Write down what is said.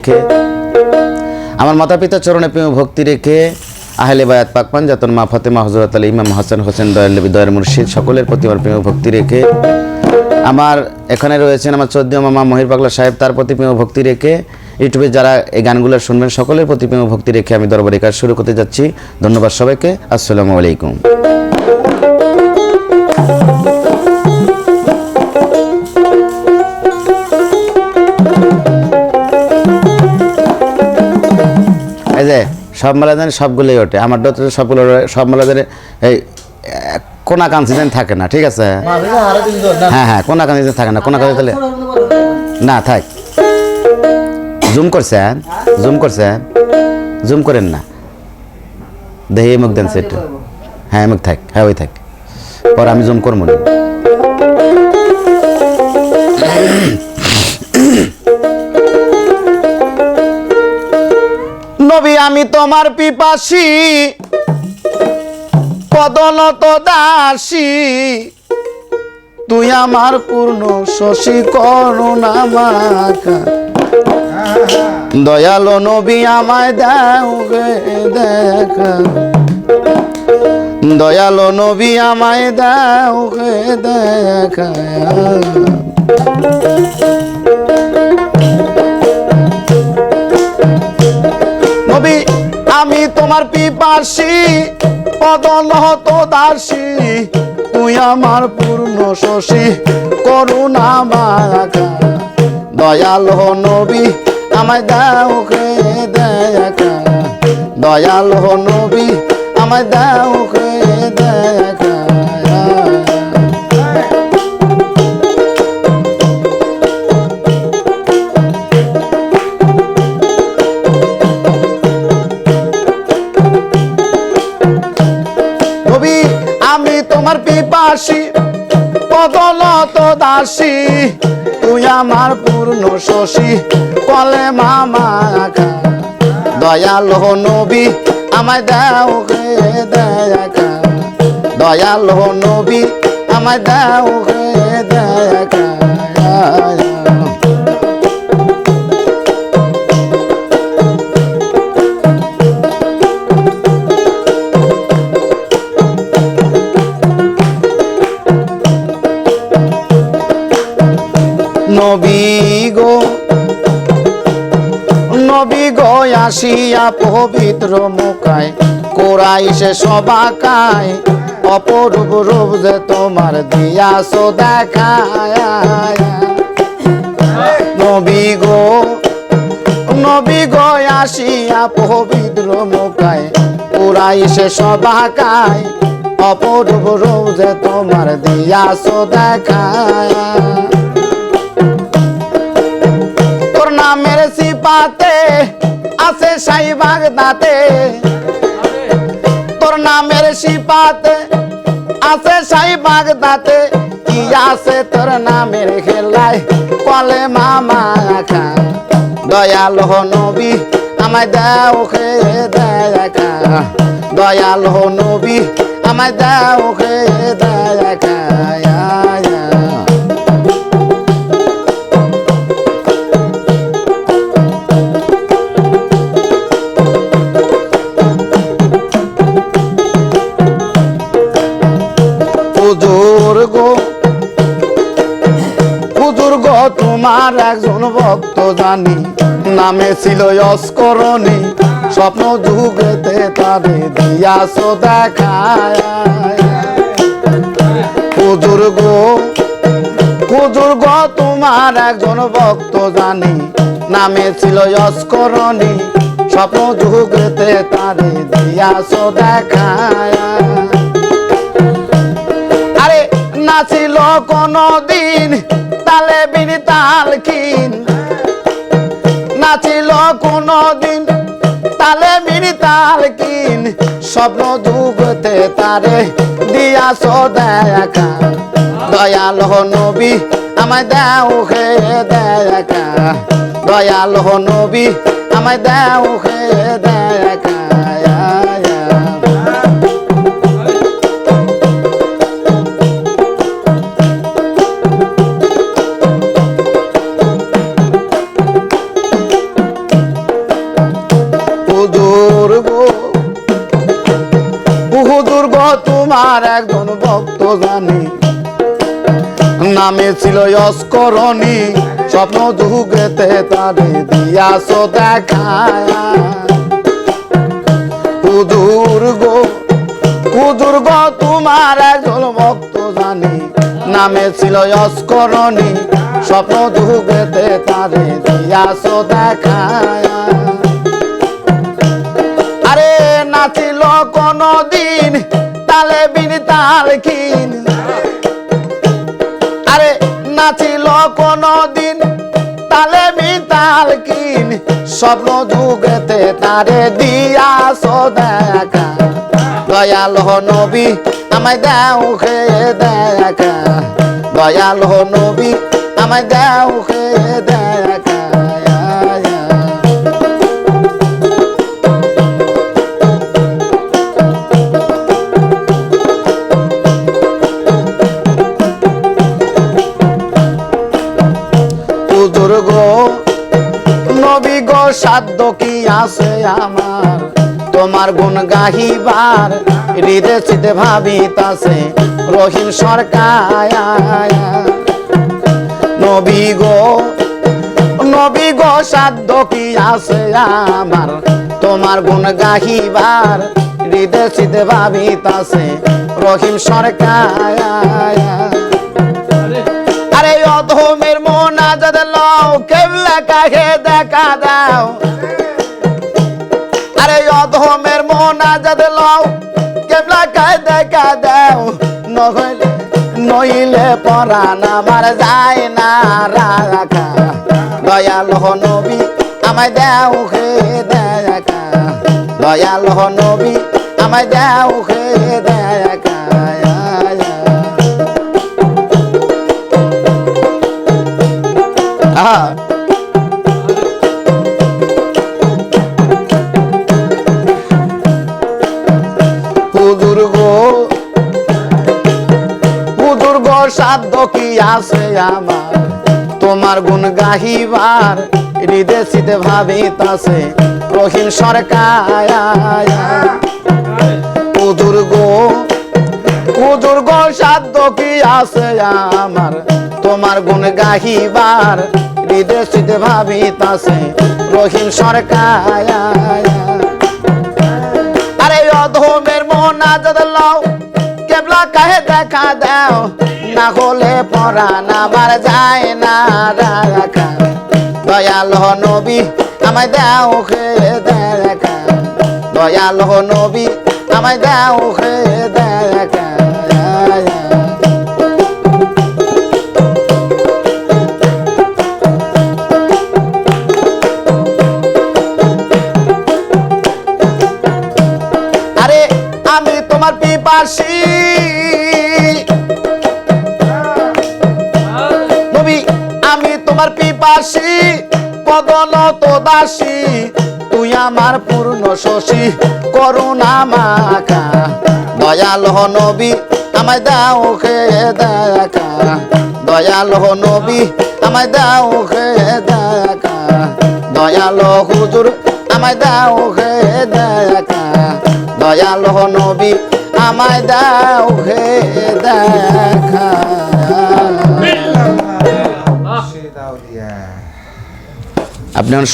রেখে, আমার মাতা পিতা চরণে প্রেম ভক্তি রেখে আহলে বায়াত পাকপান যাতন মা ফাতেমা হজরত আলী ইমাম হাসান, হোসেন দয়াল দয়াল মুর্শিদ, সকলের প্রতি আমার প্রেম ভক্তি রেখে আমার এখানে রয়েছেন আমার চোদ্দ মামা মহির পাগলা সাহেব, তার প্রতি প্রেম ভক্তি রেখে ইউটিউবে যারা এই গানগুলো শুনবেন, সকলের প্রতি প্রেম ভক্তি রেখে আমি দরবারি কাজ শুরু করতে যাচ্ছি। ধন্যবাদ সবাইকে। আসসালামু আলাইকুম। যে সব মেলাদানে সবগুলোই ওঠে। আমার তো সবগুলো সব মেলাদানে এই কোনা কান্সিডেন থাকে না, ঠিক আছে? হ্যাঁ হ্যাঁ কোনা কান্সিডেন থাকে না কোনা কান্সিডেন তাহলে না, থাক। জুম করছেন? জুম করছেন? জুম করেন না। দেখি মুখ দেন সেট। হ্যাঁ মুখ থাক হ্যাঁ ওই থাক। পর আমি জুম করব না। আমি তোমার পিপাসী পদনত দাসী। তুই আমার পূর্ণ শশী করুণা মাখা দয়ালো নবী আমায় দাও গে দেখা। দয়ালো নবী আমায় দাও গে দেখা। তোমার পিপাসী হত দাসী, তুই আমার পূর্ণ শশী, করুণা মায়া দয়াল হ নবী, আমায় দাও কে দয়া দয়াল হ নবী, আমায় দাও কে দেখা পিপাসী পদলত দাসী, তুই আমার পূর্ণ শশী কলে মামা দয়াল নবী, আমায় দাও হে দেখা দয়াল নবী, আমায় দাও হে দেখা আসিয়া পবিত্র মুখায়, কোরাইশে সবাকায়, অপরূপ রূপ যে তোমার দিয়াছ দেখায়। নবী গো নবী গো আসিয়া পবিত্র মুখায়, কোরাইশে সবাকায়, অপরূপ রূপ যে তোমার দিয়াছ দেখায়। তোর নামের সিপাতে আছে শাহিবাগ দাঁতে তোর নামের সিপাতে আছে শাহিবাগ দাঁতে কি আছে তোর নামের খেলায়? কলে মামা খা। দয়াল হো নবী আমায় দাও খে দেখা দয়াল হো নবী আমায় দাও খে দেখা হুজুর গো তোমার একজন ভক্ত জানি। নামে ছিল অস্করণী, স্বপ্ন যুগেতে তারে দিয়াছ দেখায়। হুজুর তোমার একজন ভক্ত জানি। নামে ছিল অস্করণী, স্বপ্ন যুগেতে তারে দিয়াছ দেখায়। আরে নাছিল কোনো দিন তালে বিনি তাল কিন নাছিল কোনো দিন তালে বিনি তাল কিন স্বপ্ন যুগতে তারে দিয়াছ দেখা। দয়াল নবী, আমায় দাও হে দেখা। দয়াল নবী, আমায় দাও হে দেখা। তোমার একজন ভক্ত জানি। নামে ছিল অস্করণী, স্বপ্ন যুগেতে তারে দিয়াছ দেখায়। হুজুর গো তোমার একজন ভক্ত জানি। নামে ছিল অস্করণী, স্বপ্ন যুগেতে তারে দিয়াছ দেখায়। আরে নাচিল কোন দিন তালে বিন তাল কিন আরে নাচিল কোন দিন তালে বিন তাল কিন স্বপ্ন যুগেতে তারে দিয়াছ দেখা। দয়াল হো নবী, আমায় দাও খেয়ে দেখা। দয়াল হো নবী, আমায় দাও খেয়ে সাধ্য কি আছে আমার? তোমার গুণ গাহিবার হৃদে চিতে ভাবিতাছে। রহিম সরকার নবী গো নবী গো, সাধ্য কি আছে আমার? তোমার গুণ গাহিবার হৃদে চিতে ভাবিতাছে। রহিম সরকার মোনাজাত লও কেবলা কাহে দেখা দাও। আরে অধমের কেবলা কাহে দেখা দাও। নহলে নইলে পরাণ আমার যায় না রাখা। দয়াল নবী, আমায় দাও হে দেখা। দয়াল নবী, আমায় দাও হে দেখা। হুজুর সাধ্য কি আছে আমার? তোমার গুণ গাহিবার হৃদে শীতে ভাবিতাছে রহিম সরকার হুজুর গো হুজুর সাধ্য কি আছে আমার? তোমার গুণ গাহিবার হৃদে শীতে ভাবিতাছে, রহিম সরকার। আরে অধমের মোনাজাত লও, কেবলা কাহে দেখা দাও, না হলে পরাণ আমার যায় না রাখা। দয়াল হ নবী, আমায় দাও খে দেখা। দয়াল হ নবী, আমায় দাও খে দেখা। তোমার পিপাসী পদন তো তুই আমার পূর্ণ শশী, করুণা মাখা। দয়াল নবী, আমায় দাও খেয়ে দেখা। দয়াল নবী, আমায় দাও খেয়ে দেখা। দয়াল হুজুর, আমায় দাও খেয়ে দেখা। দয়াল নবী, আমায় দাও খেয়ে দেখা। আপনার